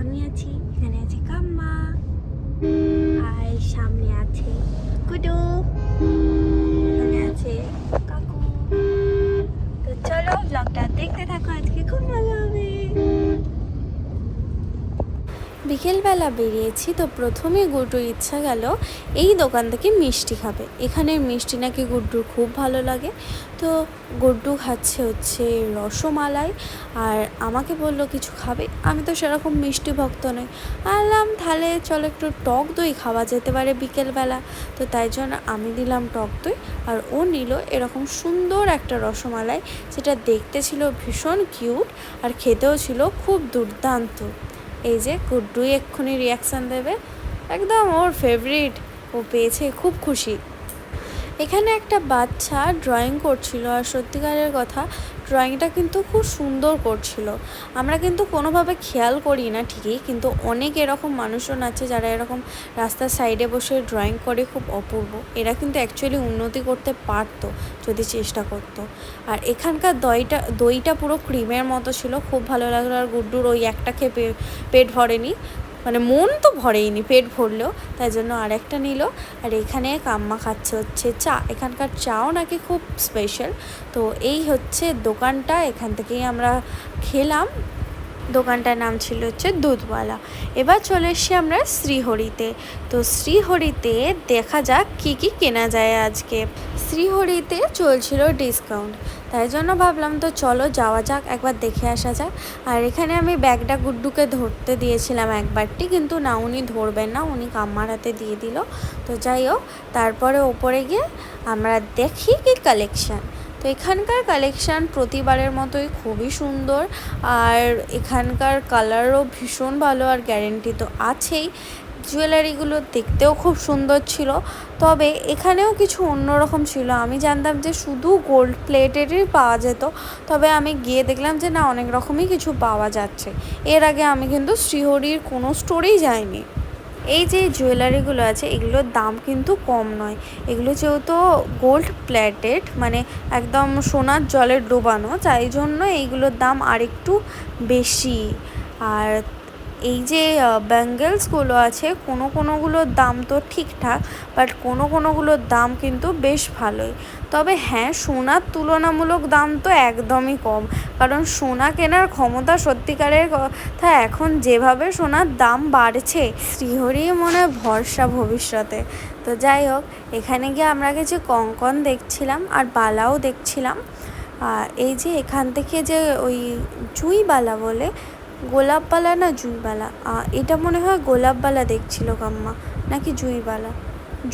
আমি আছি এখানে আছে কাম্মা। আর সামনে আছে কুডু বিকেলবেলা বেরিয়েছি তো প্রথমে গুড্ডুর ইচ্ছা গেল এই দোকান থেকে মিষ্টি খাবে। এখানের মিষ্টি নাকি গুড্ডুর খুব ভালো লাগে। তো গুড্ডু খাচ্ছে হচ্ছে রসমালাই আর আমাকে বলল, কিছু খাবে? আমি তো সেরকম মিষ্টি ভক্ত নই। আনলাম, তাহলে চলো একটু টক দই খাওয়া যেতে পারে বিকেলবেলা। তো তাই জন্য আমি দিলাম টক দই আর ও নিল এরকম সুন্দর একটা রসমালাই। যেটা দেখতে ছিল ভীষণ কিউট আর খেতেও ছিল খুব দুর্দান্ত। এই যে গুড্ডুই এক্ষুনি রিয়াকশান দেবে। একদম ওর ফেভারিট ও পেয়েছে, খুব খুশি। এখানে একটা বাচ্চা ড্রয়িং করছিল আর সত্যিকারের কথা ড্রয়িংটা কিন্তু খুব সুন্দর করছিল। আমরা কিন্তু কোনোভাবে খেয়াল করি না ঠিকই, কিন্তু অনেক এরকম মানুষজন আছে যারা এরকম রাস্তার সাইডে বসে ড্রয়িং করে খুব অপূর্ব। এরা কিন্তু অ্যাকচুয়ালি উন্নতি করতে পারতো যদি চেষ্টা করতো। আর এখানকার দইটা দইটা পুরো ক্রিমের মতো ছিল, খুব ভালো লাগল। আর গুড্ডুর ওই একটা খেয়ে পেট ভরেনি। মানে মন তো ভরেইনি, পেট ভরলেও, তাই জন্য আরেকটা নিল। আর এখানে কাম্মা খাচ্ছে হচ্ছে চা, এখানকার চাও নাকি খুব স্পেশাল তো এই হচ্ছে দোকানটা, এখান থেকেই আমরা খেলাম। দোকানটার নাম ছিল হচ্ছে দুধওয়ালা। এবার চলে এসছি আমরা শ্রীহরিতে। তো শ্রীহরিতে দেখা যাক কি কি কেনা যায় আজকে। শ্রীহরিতে চলছিল ডিসকাউন্ট তাই জন্য ভাবলাম তো চলো যাওয়া যাক, একবার দেখে আসা যাক। আর এখানে আমি ব্যাগটা গুড্ডুকে ধরতে দিয়েছিলাম একবারটি, কিন্তু না, উনি ধরবেন না, উনি কাম্মার হাতে দিয়ে দিল। তো যাই হোক, তারপরে ওপরে গিয়ে আমরা দেখি কি কালেকশান তো এখানকার কালেকশান প্রতিবারের মতোই খুবই সুন্দর, আর এখানকার কালারও ভীষণ ভালো আর গ্যারেন্টি তো আছেই। জুয়েলারিগুলো দেখতেও খুব সুন্দর ছিল। তবে এখানেও কিছু অন্যরকম ছিল। আমি জানতাম যে শুধু গোল্ড প্লেটেরই পাওয়া যেত, তবে আমি গিয়ে দেখলাম যে না, অনেক রকমই কিছু পাওয়া যাচ্ছে। এর আগে আমি কিন্তু শ্রীহরির কোনো স্টোরেই যাইনি। এই যে জুয়েলারিগুলো আছে, এগুলোর দাম কিন্তু কম নয়। এগুলো যেহেতু গোল্ড প্লেটেড মানে একদম সোনার জলের ডোবানো, তাই জন্য এইগুলোর দাম আরেকটু বেশি। আর এই যে ব্যাঙ্গেলসগুলো আছে, কোনো কোনোগুলোর দাম তো ঠিকঠাক, বাট কোনো কোনোগুলোর দাম কিন্তু বেশ ভালোই। তবে হ্যাঁ সোনার তুলনামূলক দাম তো একদমই কম। কারণ সোনা কেনার ক্ষমতা সত্যিকারের কথা এখন যেভাবে সোনার দাম বাড়ছে, শ্রীহরি মনে ভরসা ভবিষ্যতে। তো যাই হোক, এখানে গিয়ে আমরা কিছু কঙ্কন দেখছিলাম আর বালাও দেখছিলাম। আর এই যে এখান থেকে যে ওই জুঁইবালা বলে গোলাপবালা না জুঁইবালা? এটা মনে হয় গোলাপবালা দেখছিল কাম্মা, নাকি জুঁইবালা?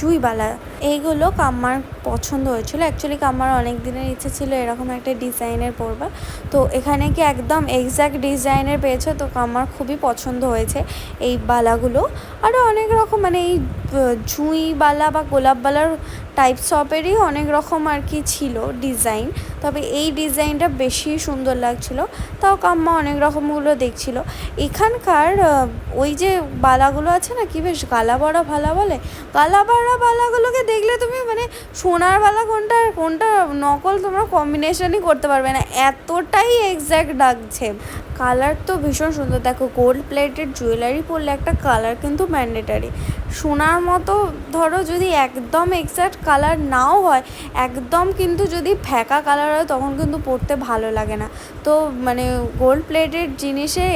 জুঁইবালা। এইগুলো কাম্মার পছন্দ হয়েছিল। অ্যাকচুয়ালি কাম্মার অনেক দিনের ইচ্ছে ছিল এরকম একটা ডিজাইনের পরবার। তো এখানে কি একদম এক্স্যাক্ট ডিজাইনের পেয়েছে? তো কাম্মার খুবই পছন্দ হয়েছে এই বালাগুলো। আরও অনেক রকম মানে এই জুঁইবালা বা গোলাপবালার টাইপ শপেরই অনেক রকম আর কি ছিল ডিজাইন তবে এই ডিজাইনটা বেশি সুন্দর লাগছিল। তাও কাম্মা অনেক রকমগুলো দেখছিল। এখানকার ওই যে বালাগুলো আছে না কি বেশ গালা বড়া ভালা বলে? গালা বড়া বালাগুলোকে দেখলে তুমি মানে সোনার বালা কোনটা কোনটা নকল তোমরা কম্বিনেশনই করতে পারবে না। এতটাই এক্স্যাক্ট লাগছে। কালার তো ভীষণ সুন্দর। দেখো গোল্ড প্লেটেড জুয়েলারি পরলে একটা কালার কিন্তু ম্যান্ডেটারি সোনার মতো ধরো যদি একদম এক্স্যাক্ট কালার নাও হয়, একদম কিন্তু যদি ফ্যাকা কালার হয় তখন কিন্তু পরতে ভালো লাগে না। তো মানে গোল্ড প্লেটেড জিনিসে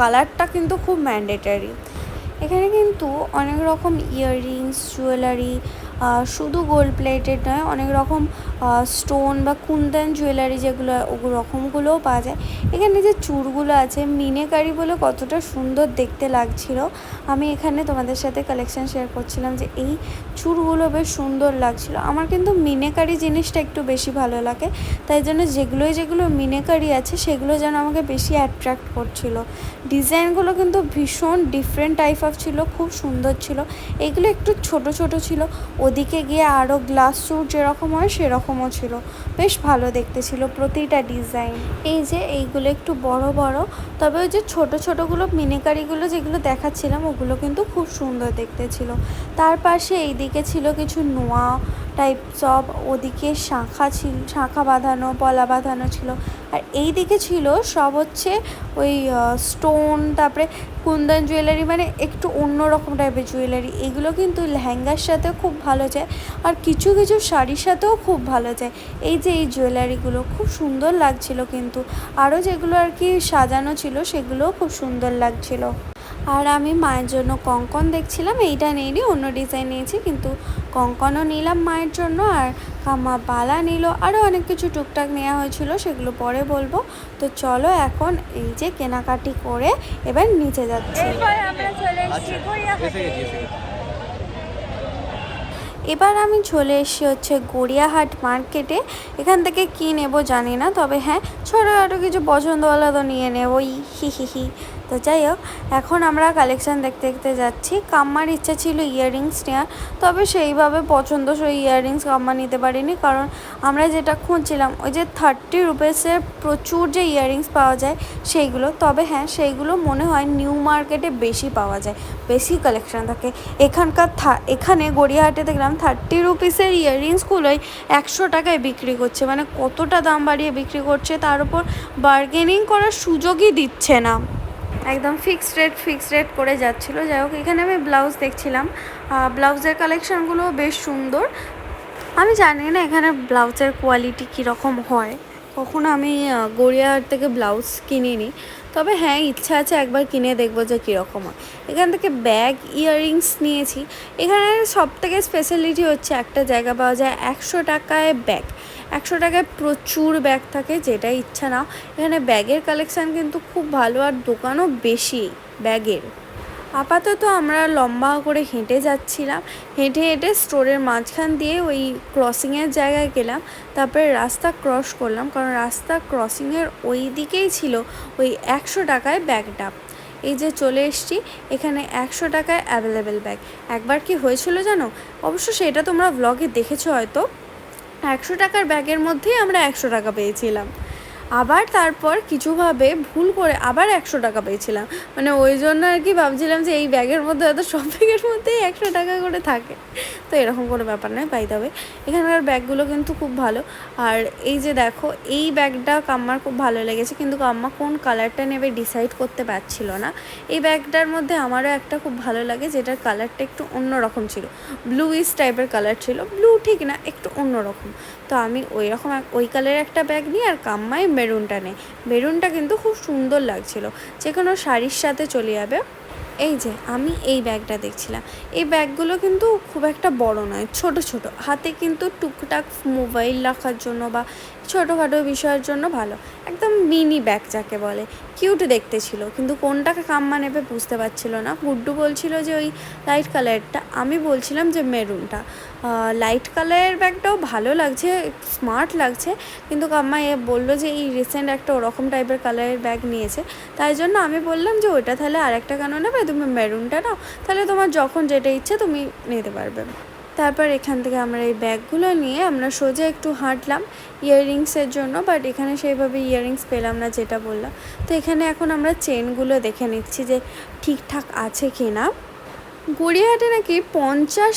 কালারটা কিন্তু খুব ম্যান্ডেটারি এখানে কিন্তু অনেক রকম ইয়াররিংস জুয়েলারি শুধু গোল্ড প্লেটেড নয়, অনেক রকম স্টোন বা কুন্দন জুয়েলারি যেগুলো রকমগুলোও পাওয়া যায়। এখানে যে চুরগুলো আছে, মিনেকারি বলে কতটা সুন্দর দেখতে লাগছিল। আমি এখানে তোমাদের সাথে কালেকশন শেয়ার করছিলাম যে এই চুরগুলো বেশ সুন্দর লাগছিল। আমার কিন্তু মিনেকারি জিনিসটা একটু বেশি ভালো লাগে, তাই জন্য যেগুলোই যেগুলো মিনেকারি আছে, সেগুলো যেন আমাকে বেশি অ্যাট্রাক্ট করছিল। ডিজাইনগুলো কিন্তু ভীষণ ডিফারেন্ট টাইপ অফ ছিল, খুব সুন্দর ছিল। এগুলো একটু ছোট ছোট ছিল। ওদিকে গিয়ে আরও গ্লাস চুর যেরকম হয় সেরকমও ছিল। বেশ ভালো দেখতে ছিল প্রতিটা ডিজাইন এই যে এইগুলো একটু বড় বড়, তবে ওই যে ছোট ছোটোগুলো মিনিকারিগুলো যেগুলো দেখাচ্ছিলাম, ওগুলো কিন্তু খুব সুন্দর দেখতে ছিল। তার পাশে এইদিকে ছিল কিছু নোয়া টাইপস সব ওদিকে শাঁখা ছিল, শাঁখা বাঁধানো, পলা বাঁধানো ছিল। আর এই দিকে ছিল সব হচ্ছে ওই স্টোন তারপরে কুন্দন জুয়েলারি মানে একটু অন্য রকম টাইপের জুয়েলারি এগুলো কিন্তু লেহেঙ্গার সাথেও খুব ভালো যায়, আর কিছু কিছু শাড়ির সাথেও খুব ভালো যায়। এই যে এই জুয়েলারিগুলো খুব সুন্দর লাগছিল কিন্তু। আরও যেগুলো আর কি সাজানো ছিল সেগুলোও খুব সুন্দর লাগছিল। আর আমি মায়ের জন্য কঙ্কন দেখছিলাম এইটা নিইনি অন্য ডিজাইন নিয়েছি কিন্তু কঙ্কনও নিলাম মায়ের জন্য আর কামা বালা নিল। আরও অনেক কিছু টুকটাক নেওয়া হয়েছিল সেগুলো পরে বলব। তো চলো এখন এই যে কেনাকাটি করে এবার নিচে যাচ্ছি। আচ্ছা, এবার আমি চলে এসেছি হচ্ছে গড়িয়াহাট মার্কেটে। এখান থেকে কী নেব জানি না তবে হ্যাঁ ছোটো খাটো কিছু পছন্দ হলে তো নিয়ে নেবই হি হি হি। তো যাই হোক, এখন আমরা কালেকশান দেখতে দেখতে যাচ্ছি। কাম্মার ইচ্ছা ছিল ইয়াররিংস নেওয়ার তবে সেইভাবে পছন্দসই ইয়াররিংস কাম্মা নিতে পারিনি। কারণ আমরা যেটা খুঁজছিলাম, ওই যে থার্টি রুপিসের প্রচুর যে ইয়াররিংস পাওয়া যায়, সেইগুলো। তবে হ্যাঁ সেইগুলো মনে হয় নিউ মার্কেটে বেশি পাওয়া যায়, বেশি কালেকশান থাকে। এখানকার থা- এখানে গড়িয়াহাটে দেখলাম থার্টি রুপিসের ইয়াররিংসগুলোই একশো টাকায় বিক্রি করছে। মানে কতটা দাম বাড়িয়ে বিক্রি করছে, তার উপর বার্গেনিং করার সুযোগই দিচ্ছে না। একদম ফিক্সড রেট ফিক্সড রেট করে যাচ্ছিল। যাই হোক, এখানে আমি ব্লাউজ দেখছিলাম। ব্লাউজের কালেকশানগুলো বেশ সুন্দর। আমি জানি না এখানে ব্লাউজের কোয়ালিটি কীরকম হয়। কখনো আমি গড়িয়াহাট থেকে ব্লাউজ কিনিনি। তবে হ্যাঁ ইচ্ছা আছে একবার কিনে দেখব যে কীরকম হয়। এখান থেকে ব্যাগ ইয়াররিংস নিয়েছি। এখানে সব থেকে স্পেশালিটি হচ্ছে একটা জায়গা পাওয়া যায় একশো টাকায় ব্যাগ একশো টাকায় প্রচুর ব্যাগ থাকে যেটা ইচ্ছা না। এখানে ব্যাগের কালেকশান কিন্তু খুব ভালো আর দোকানও বেশি ব্যাগের আপাতত আমরা লম্বা করে হেঁটে যাচ্ছিলাম। হেঁটে হেঁটে স্টোরের মাঝখান দিয়ে ওই ক্রসিংয়ের জায়গায় গেলাম। তারপরে রাস্তা ক্রস করলাম, কারণ রাস্তা ক্রসিংয়ের ওই দিকেই ছিল ওই একশো টাকায় ব্যাগটা এই যে চলে এসছি, এখানে একশো টাকায় অ্যাভেলেবেল ব্যাগ একবার কি হয়েছিল জানো? অবশ্য সেটা তোমরা ব্লগে দেখেছ হয়তো। একশো টাকার ব্যাগের মধ্যেই আমরা একশো টাকা পেয়েছিলাম। আবার তারপর কিছুভাবে ভুল করে আবার একশো টাকা পেয়েছিলাম। মানে ওই জন্য আর কি ভাবছিলাম যে এই ব্যাগের মধ্যে হয়তো সব ব্যাগের মধ্যেই একশো টাকা করে থাকে। তো এরকম কোনো ব্যাপার নয় পাই তবে এখানকার ব্যাগগুলো কিন্তু খুব ভালো। আর এই যে দেখো, এই ব্যাগটা কাম্মার খুব ভালো লেগেছে। কিন্তু কাম্মা কোন কালারটা নেবে ডিসাইড করতে পারছিল না। এই ব্যাগটার মধ্যে আমারও একটা খুব ভালো লাগে, যেটার কালারটা একটু অন্যরকম ছিল। ব্লু ব্লুইশ টাইপের কালার ছিল। ব্লু ঠিক না, একটু অন্যরকম। তো আমি ওই রকম ওই কালারের একটা ব্যাগ নিই আর কাম্মাই মেরুনটা নেই। মেরুনটা কিন্তু খুব সুন্দর লাগছিল। যে কোনো শাড়ির সাথে চলে যাবে। এই যে, আমি এই ব্যাগটা দেখছিলাম। এই ব্যাগগুলো কিন্তু খুব একটা বড় নয়, ছোট ছোট। হাতে কিন্তু টুকটাক মোবাইল রাখার জন্য বা ছোটোখাটো বিষয়ের জন্য ভালো। একদম মিনি ব্যাগ যাকে বলে। কিউট দেখতে ছিল, কিন্তু কোনটাকে কাম্মা নেবে বুঝতে পারছিল না। গুড্ডু বলছিল যে ওই লাইট কালারটা আমি বলছিলাম যে মেরুনটা লাইট কালারের ব্যাগটাও ভালো লাগছে স্মার্ট লাগছে, কিন্তু কাম্মা এ বলল যে এই রিসেন্ট একটা ওরকম টাইপের কালারের ব্যাগ নিয়েছে। তাই জন্য আমি বললাম যে ওইটা তাহলে আরেকটা কেন নেবে? তুমি মেরুনটা নাও, তাহলে তোমার যখন যেটা ইচ্ছে তুমি নিতে পারবে। তারপর এখান থেকে আমরা এই ব্যাগগুলো নিয়ে আমরা সোজা একটু হাঁটলাম ইয়াররিংসের জন্য বাট এখানে সেইভাবে ইয়াররিংস পেলাম না যেটা বললাম। তো এখানে এখন আমরা চেনগুলো দেখে নিচ্ছি যে ঠিকঠাক আছে কি না গড়িয়াহাটে নাকি পঞ্চাশ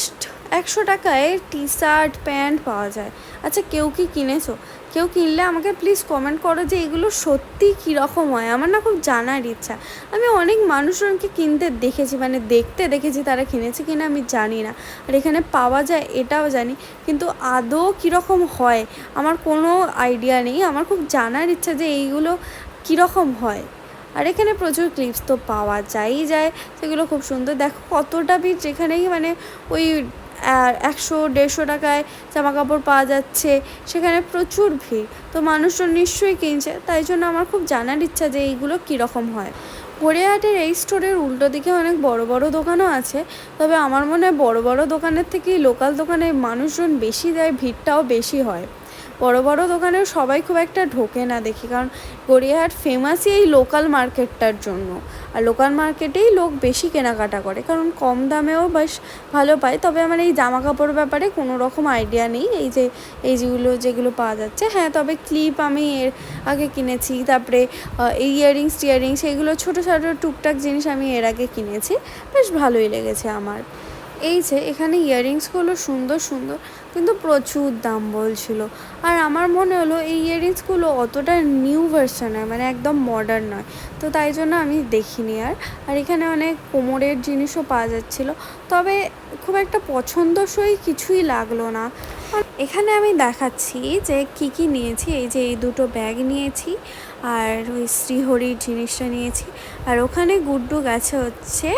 একশো টাকায় টি শার্ট প্যান্ট পাওয়া যায়। আচ্ছা কেউ কি কিনেছো? কেউ কিনলে আমাকে প্লিজ কমেন্ট করো যে এগুলো সত্যি কীরকম হয়। আমার না খুব জানার ইচ্ছা। আমি অনেক মানুষজনকে কিনতে দেখেছি মানে দেখতে দেখেছি তারা কিনেছে কিনা আমি জানি না। আর এখানে পাওয়া যায় এটাও জানি, কিন্তু আদৌ কীরকম হয় আমার কোনো আইডিয়া নেই। আমার খুব জানার ইচ্ছা যে এইগুলো কীরকম হয়। আর এখানে প্রচুর ক্লিপস তো পাওয়া যায়ই যায়, সেগুলো খুব সুন্দর। দেখো কতটা ভিড় যেখানেই মানে ওই একশো দেড়শো টাকায় জামা কাপড় পাওয়া যাচ্ছে। সেখানে প্রচুর ভিড়। তো মানুষজন নিশ্চয়ই কিনছে। তাই জন্য আমার খুব জানার ইচ্ছা যে এইগুলো কীরকম হয়। গড়িয়াহাটের এই স্টোরের উল্টো দিকে অনেক বড় বড় দোকানও আছে। তবে আমার মনে হয় বড় বড় দোকানের থেকেই লোকাল দোকানে মানুষজন বেশি দেয় ভিড়টাও বেশি হয়। বড় বড় দোকানে সবাই খুব একটা ঢোকে না দেখি। কারণ গড়িয়াহাট ফেমাসই এই লোকাল মার্কেটটার জন্য। আর লোকাল মার্কেটেই লোক বেশি কেনাকাটা করে, কারণ কম দামেও বেশ ভালো পায়। তবে আমার এই জামা কাপড় ব্যাপারে কোনো রকম আইডিয়া নেই। এই যে, এই যেগুলো যেগুলো পাওয়া যাচ্ছে। হ্যাঁ তবে ক্লিপ আমি এর আগে কিনেছি, তারপরে এই ইয়াররিংস টিয়ারিংস এগুলো ছোটো ছোটো টুকটাক জিনিস আমি এর আগে কিনেছি। বেশ ভালোই লেগেছে আমার। এই যে, এখানে ইয়াররিংসগুলো সুন্দর সুন্দর। কিন্তু প্রচুর দাম বলছিল। আর আমার মনে হলো এই ইয়াররিংসগুলো অতটা নিউ ভার্সনের মানে একদম মডার্ন নয়। তো তাই জন্য আমি দেখিনি আর। আর এখানে অনেক কোমরের জিনিসও পাওয়া যাচ্ছিল। তবে খুব একটা পছন্দসই কিছুই লাগল না। এখানে আমি দেখাচ্ছি যে কি কি নিয়েছি। এই যে এই দুটো ব্যাগ নিয়েছি আর ওই শ্রীহরির জিনিসটা নিয়েছি। আর ওখানে গুড্ডু গেছে হচ্ছে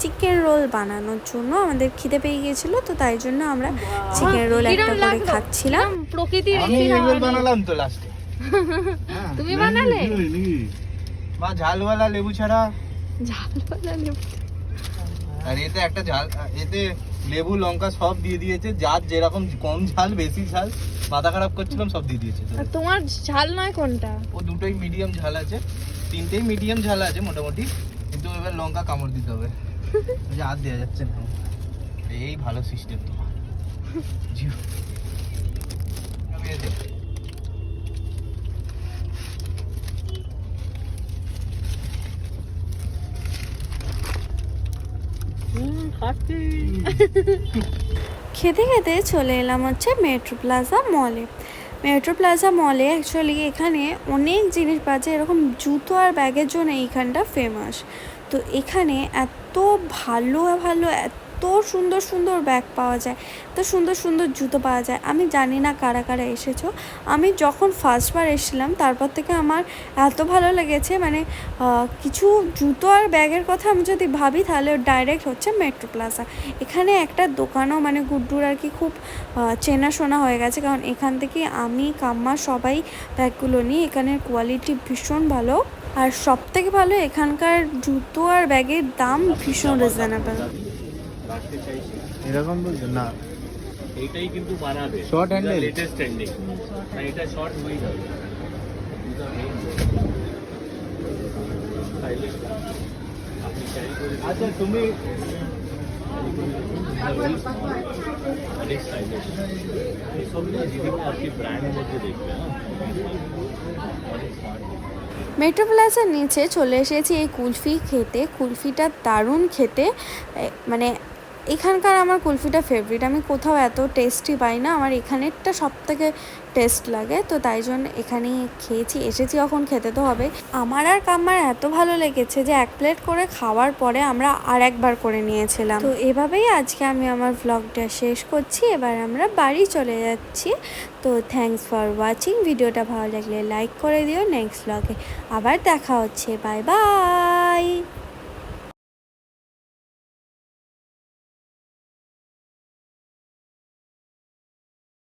চিকেন রোল বানানোর জন্য আমাদের খিদে পেয়ে গিয়েছিল তো তাই জন্য আমরা চিকেন রোল একটা করে খাচ্ছিলাম। প্রকৃতির আমি খাবার। বানালাম তো লাস্টে তুমি বানালে? বা ঝালওয়ালা লেবু ছাড়া? ঝালওয়ালা লেবু। আর এতে একটা ঝাল এতে লেবু লঙ্কা সব দিয়ে দিয়েছে যার যেরকম কম ঝাল বেশি ঝাল মাথা খারাপ করছিলাম সব দিয়ে দিয়েছে। আর তোমার ঝাল নয় কোনটা? ও দুটোই মিডিয়াম ঝাল আছে তিনটেই মিডিয়াম ঝাল আছে মোটামুটি কিন্তু এবার লঙ্কা কামড় দিতে হবে। আর দেওয়া যাচ্ছে না। এই ভালো সিস্টেম তোমার। খেতে খেতে চলে এলাম হচ্ছে মেট্রো প্লাজা মলে। মেট্রো প্লাজা মলে অ্যাকচুয়ালি এখানে অনেক জিনিস পাওয়া যায়। এরকম জুতো আর ব্যাগের জন্য এইখানটা ফেমাস তো এখানে এত ভালো ভালো এত সুন্দর সুন্দর ব্যাগ পাওয়া যায়, এত সুন্দর সুন্দর জুতো পাওয়া যায়, আমি জানি না কারা কারা এসেছ। আমি যখন ফার্স্টবার এসেছিলাম, তারপর থেকে আমার এত ভালো লেগেছে মানে কিছু জুতো আর ব্যাগের কথা আমি যদি ভাবি, তাহলে ডাইরেক্ট হচ্ছে মেট্রো প্লাজা এখানে একটা দোকানও মানে গুড্ডুর আর কি খুব চেনাশোনা হয়ে গেছে, কারণ এখান থেকে আমি, কাম্মা সবাই ব্যাগগুলো নিই, এখানের কোয়ালিটি ভীষণ ভালো। আর সব থেকে ভালো এখানকার জুতো আর ব্যাগের দাম ভীষণ রিজনেবল এরকম বলছো? না। এইটাই কিন্তু বানাবে। Short handle? লেটেস্ট ট্রেন্ডিং না এটা শর্ট হয়েই যাবে। Stylish না? আপনি carry করে আচ্ছা তুমি হ্যাঁ মেট্রো প্লাজার নিচে চলে এসেছি এই কুলফি খেতে। কুলফিটা দারুণ খেতে। মানে এখানকার আমার কুলফিটা ফেভারিট আমি কোথাও এত টেস্টি পাই না, আমার এখানেরটা সব থেকে টেস্ট লাগে, তো তাই জন্য এখানেই খেয়েছি, এসেছি যখন খেতে তো হবে। আমার আর কাম্মার এত ভালো লেগেছে যে এক প্লেট করে খাওয়ার পরে আমরা আর একবার করে নিয়েছিলাম। তো এভাবেই আজকে আমি আমার ভ্লগটা শেষ করছি, এবার আমরা বাড়ি চলে যাচ্ছি। তো থ্যাঙ্কস ফর ওয়াচিং ভিডিওটা ভালো লাগলে লাইক করে দিও নেক্সট ভ্লগে আবার দেখা হচ্ছে বাই বাই